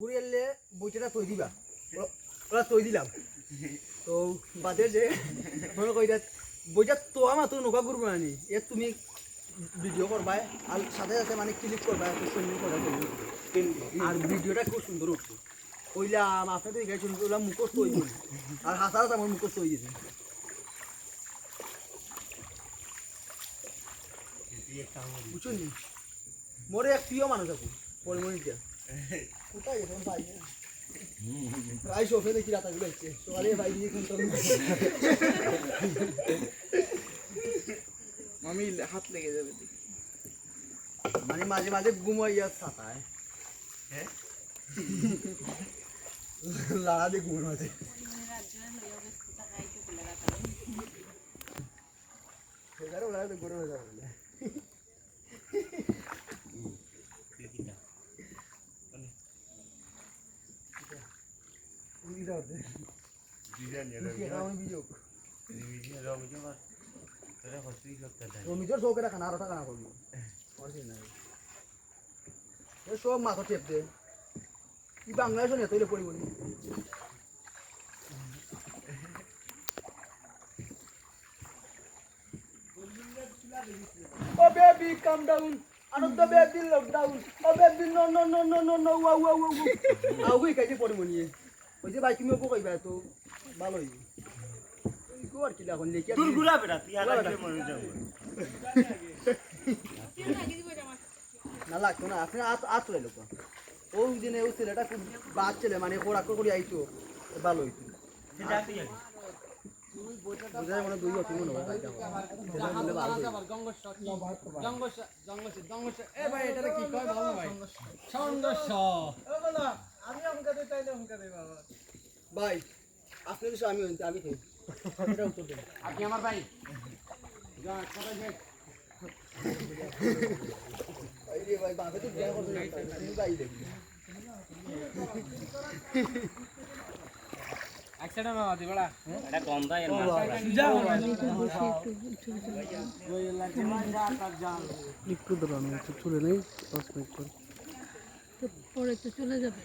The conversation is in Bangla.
ঘুরে এলে বইটা তৈ দিবা। ও- ওরা দিলাম। তো বাদে যে মনে বইটা তো আমার তো নৌকা তুমি ভিডিও করবা আর সাথে সাথে মানে ক্লিক করবা সেন্ডিং করবা আর ভিডিওটা খুব সুন্দর উঠছে। কইলাম আপনাদের গাছ ওইলাম মুখস্থ হয়ে গেছে। আর হাসা হাসা আমার মুখস্থ হয়ে গেছে। বুঝুন নি? মোরে এক প্রিয় মানুষ আছে, পরিমণিটা। কোথায় গেছে ভাই ভাই সোফে দেখি রাতাগুলো হচ্ছে সকালে ভাই দিয়ে কিন্তু মামি হাত লেগে যাবে মানে মাঝে মাঝে ঘুমাইয়া ছাতায় হ্যাঁ? লাড়া দিয়ে ঘুমের মাঝে সেটারও লাড়া দিয়ে আনন্দ baby lockdown baby no no no no no no ওয়া ওয়া ওয়া আউ কই কাজে পড়িব নি ওই যে ভাই তুমি ওপো কইবা তো ভালো হইব কো আর কি লাগুন লেখা তোরগুলা বেটা তুই আর মরে যাব না লাগতো না আপনি আত আত তুলে ওই দিনে ওই ছেলেটা খুব বাদ ছেলে মানে ওরা করে আইতো ভালো হইতো বুঝাই মনে দুই বছর মনে হয় ভাইটা আমার। সেটা বললে ভালো হইতো। ভাই আপনি তো আমি হইতে আমি খাই এটা উত্তর দেন। আপনি আমার ভাই? এই রে ভাই বাপে তো বিয়া করতে তুমি ভাই দেখি। অ্যাক্সিডেন্ট মামা দিবড়া এটা কম দাই এর মাছ একটু দাঁড়ানো চলে নেই পাঁচ মিনিট পর। তো পরে তো চলে যাবে।